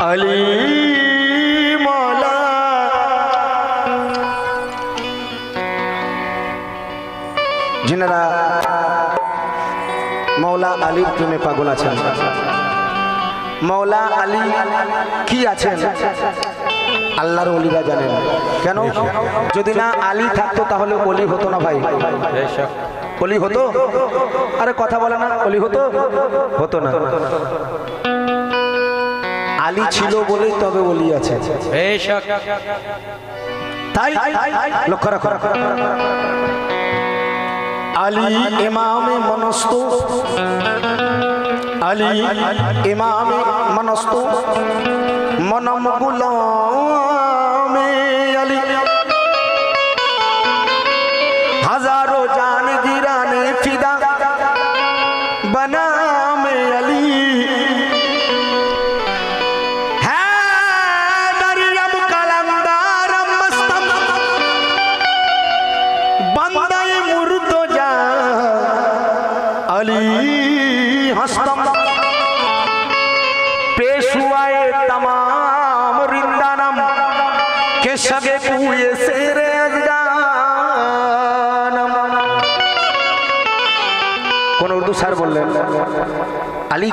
আলী মালা। যিনারা মৌলা আলীর প্রেমে পাগল আছেন। মৌলা আলী কি আছেন? আল্লাহর অলিরা জানেন। কেন? যদি না আলী থাকতো তাহলে অলি হতো না ভাই। অলি হতো? আরে কথা বলে না, অলি হতো? হতো না। আলী ছিল বলেই তবে বলি আছে। তাই লক্ষ্য রাখো। আলী ইমামে মনস্ত আলী ইমামে মনস্ত মনম গুলামে।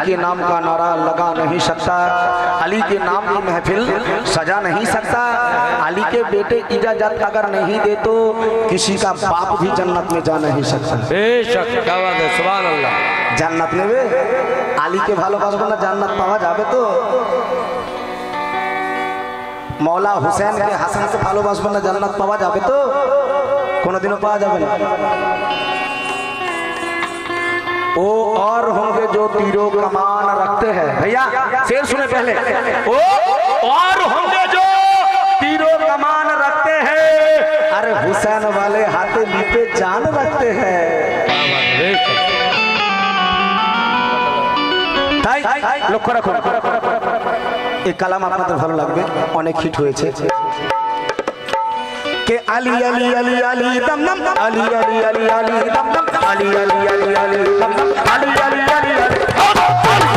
के नाम का नारा लगा नहीं सकता अली के नाम की महफिल सजा नहीं सकता अली के बेटे इजाजत अगर नहीं दे तो किसी का बाप भी जन्नत में जा नहीं सकता বেশক क्या बात है सुभान अल्लाह জান্নাত নেবে আলীকে ভালোবাসবো না জান্নাত পাওয়া যাবে তো মৌলা হুসেনকে হাসানকে ভালোবাসবো না জান্নাত পাওয়া যাবে তো কোনোদিনও পাওয়া যাবে না ओ और होंगे जो तीरों कमान रखते हैं भैया शेर सुने पहले ओ और होंगे जो तीरों कमान रखते हैं अरे हुसैन वाले हाथे लिपे जान रखते हैं তাই লক্ষ্য রাখুন এই কালাম আপনাদের ভালো লাগবে অনেক হিট হয়েছে কে আলী আলী আলী আলী দম দম আলী আলী আলী আলী দম দম আলী আলী আলী আলী দম দম আলী আলী আলী আলী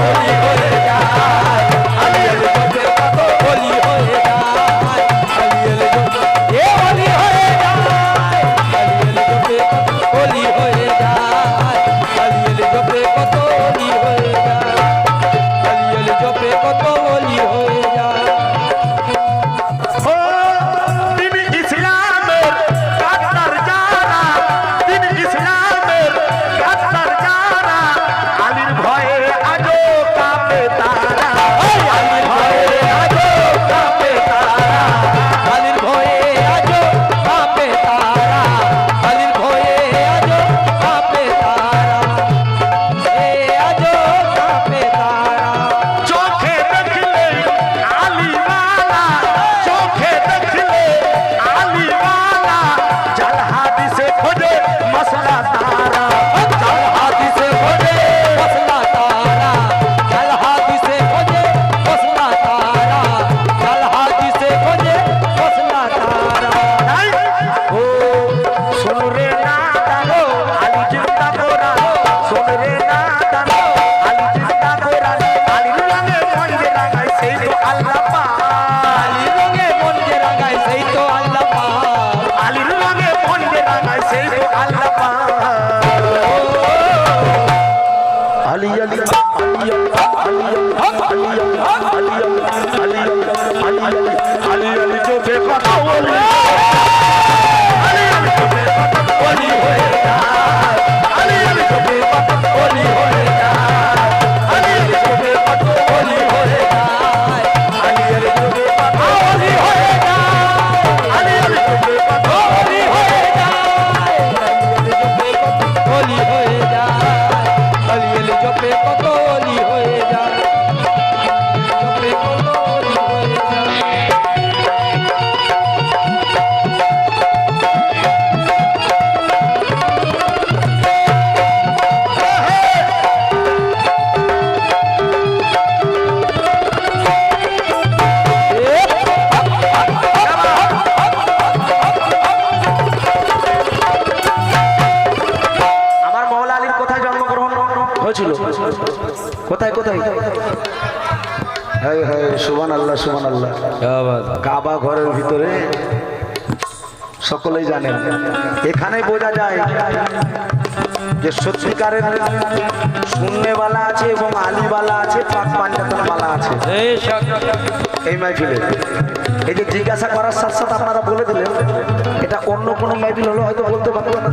Hallelujah. আলি আলি কথা বলি কোথায় কোথায়? হ্যাঁ হ্যাঁ সুবান আল্লাহ সুবান আল্লাহ কাবা ঘরের ভিতরে। সকলেই জানেন এখানে বোঝা যায় যে সত্যিকারের শূন্যবালা আছে এবং আলিবালা আছে পাক পাঞ্জাতনবালা আছে। এই মাইফিলে এই যে জিজ্ঞাসা করার সাথে সাথে আপনারা বলে দিলেন এটা অন্য কোনো মাইফিল হলে হয়তো বলতে পারবেন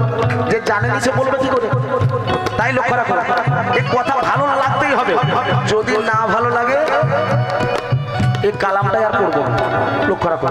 যে জানেন সে বলবে কি করে? তাই লক্ষ্য রাখো। এই কথা ভালো না লাগতেই হবে। যদি না ভালো লাগে এই কালামটাই আর করব লক্ষ্য রাখো।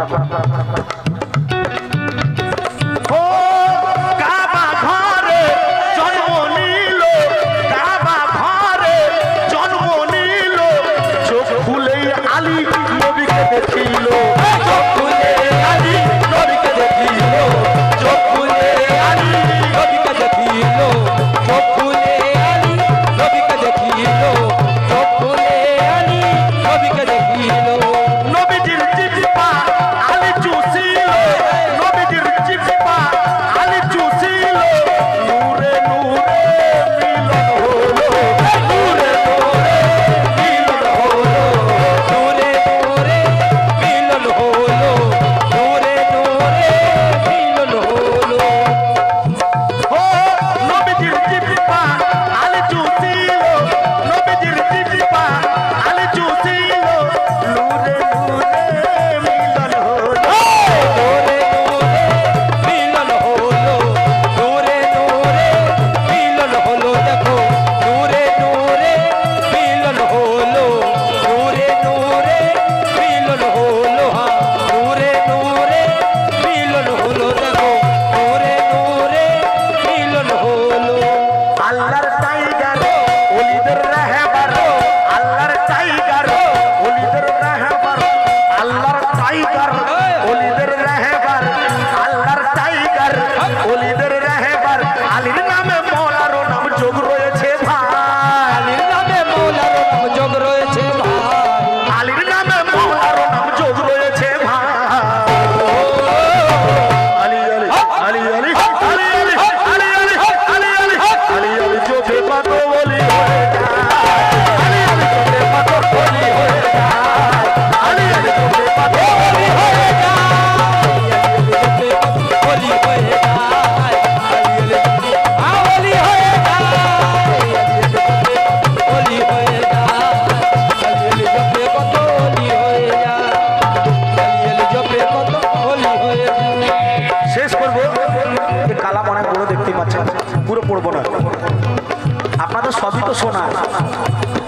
সোনা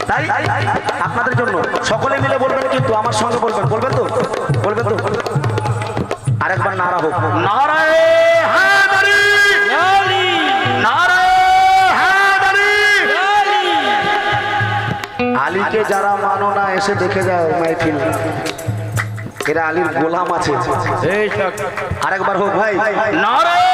তাই? আপনাদের জন্য। সকলে মিলে বলবেন কিন্তু আমার সঙ্গে বলবেন। বলবেন তো? বলবেন তো? আরেকবার নারা হোক। আলীকে যারা মানো না এসে দেখে যায় মাইফিল। এরা আলীর গোলাম আছে। আরেকবার হোক ভাই। নারায়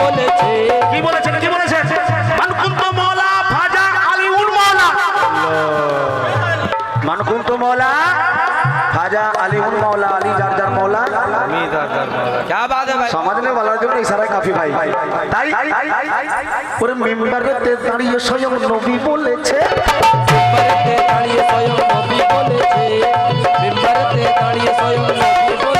বলেছে। কি বলেছেন কি বলেছেন মানকুন্ত মৌলা ফাজা আলী উল মৌলা। মানকুন্ত মৌলা ফাজা আলী উল মৌলা আলী যার যার মৌলা সমাধানে বলার জন্য ইশারা কাফি ভাই। তাই ওর মেম্বারেতে দাঁড়িয়ে স্বয়ং নবী বলেছে। মেম্বারেতে দাঁড়িয়ে স্বয়ং নবী বলেছে। মেম্বারেতে দাঁড়িয়ে স্বয়ং নবী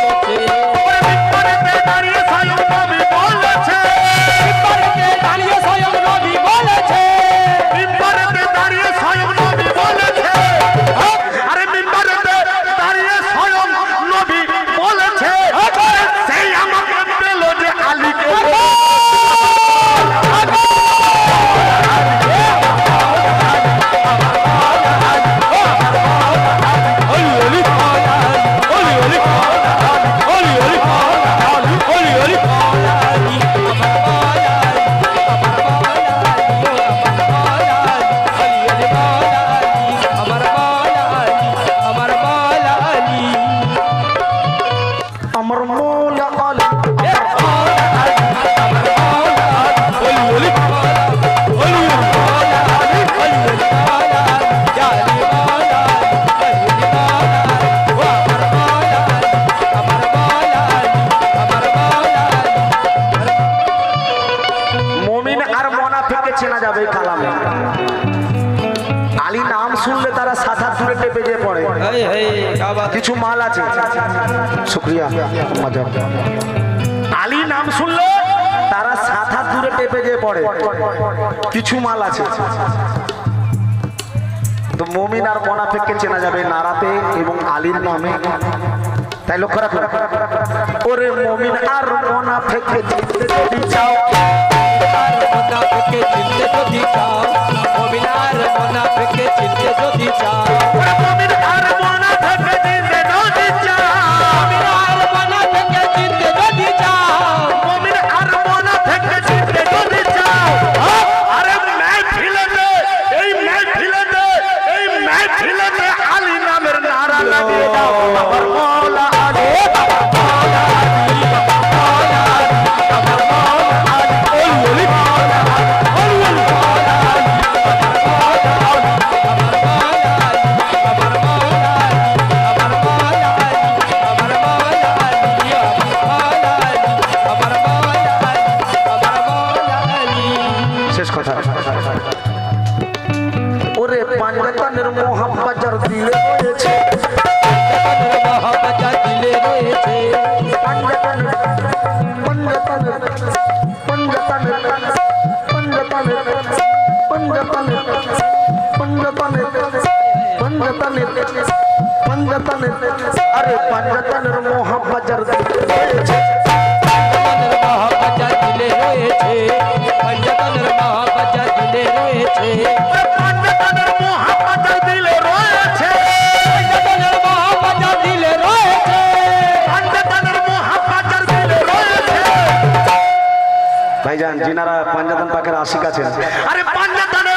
কিছু মাল আছে। শুক্রিয়া মজা আলী নাম শুনলে? তারা সাত হাত দূরে টেপে যেয়ে পড়ে। কিছু মাল আছে। তো মমিন আর মোনাফিককে চেনা যাবে নারাতে এবং আলীর নামে। তাই লক্ষ্য রাখুন ওরে মমিন আর মোনাফিককে চিনতে যদি চাও। চিনতে যদি চাও অবিনার মনা থেকে চিনতে যদি চাও। পঞ্জতন আরে পঞ্জতনের মহাবাজার রয়েছে পঞ্জতনের মহাবাজার দিলে রয়েছে পঞ্জতনের মহাবাজার দিলে রয়েছে পঞ্জতনের মহাবাজার দিলে রয়েছে পঞ্জতনের মহাবাজার দিলে রয়েছে পঞ্জতনের মহাবাজার দিলে রয়েছে ভাইজান, জিনারা পঞ্জতন পাখের আশিক আছেন। আরে পঞ্জতনের